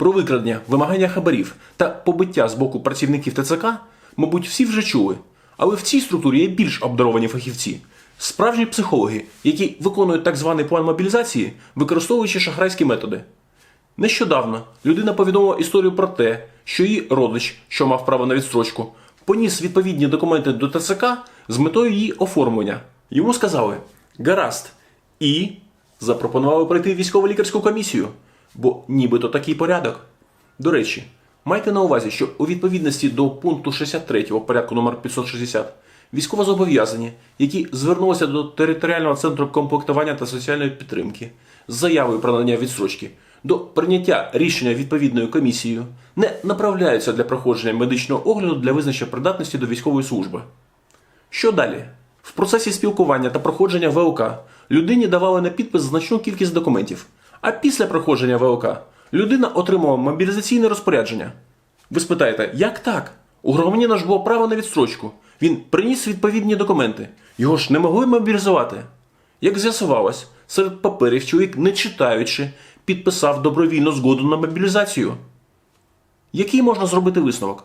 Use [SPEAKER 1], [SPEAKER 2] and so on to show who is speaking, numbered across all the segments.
[SPEAKER 1] Про викрадення, вимагання хабарів та побиття з боку працівників ТЦК, мабуть, всі вже чули. Але в цій структурі є більш обдаровані фахівці. Справжні психологи, які виконують так званий план мобілізації, використовуючи шахрайські методи. Нещодавно людина повідомила історію про те, що її родич, що мав право на відстрочку, поніс відповідні документи до ТЦК з метою її оформлення. Йому сказали: гаразд, і запропонували пройти військово-лікарську комісію, бо нібито такий порядок. До речі, майте на увазі, що у відповідності до пункту 63 порядку номер 560 військовозобов'язані, які звернулися до територіального центру комплектування та соціальної підтримки з заявою про надання відстрочки до прийняття рішення відповідною комісією, не направляються для проходження медичного огляду для визначення придатності до військової служби. Що далі? В процесі спілкування та проходження ВЛК людині давали на підпис значну кількість документів, а після проходження ВЛК людина отримала мобілізаційне розпорядження. Ви спитаєте, як так? У громадянина ж було право на відстрочку. Він приніс відповідні документи. Його ж не могли мобілізувати. Як з'ясувалось, серед паперів чоловік, не читаючи, підписав добровільну згоду на мобілізацію. Який можна зробити висновок?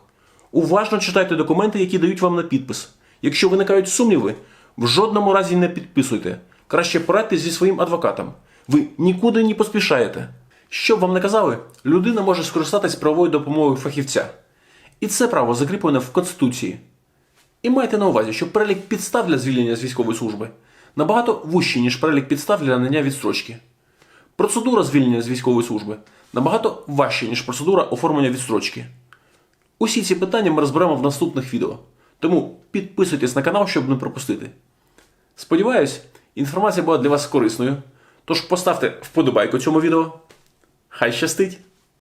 [SPEAKER 1] Уважно читайте документи, які дають вам на підпис. Якщо виникають сумніви, в жодному разі не підписуйте. Краще порадьтесь зі своїм адвокатом. Ви нікуди не поспішаєте. Що б вам не казали, людина може скористатись правовою допомогою фахівця. І це право закріплене в Конституції. І майте на увазі, що перелік підстав для звільнення з військової служби набагато вужчий, ніж перелік підстав для надання відстрочки. Процедура звільнення з військової служби набагато важча, ніж процедура оформлення відстрочки. Усі ці питання ми розберемо в наступних відео. Тому підписуйтесь на канал, щоб не пропустити. Сподіваюсь, інформація була для вас корисною. Тож поставте вподобайку цьому відео. Хай щастить!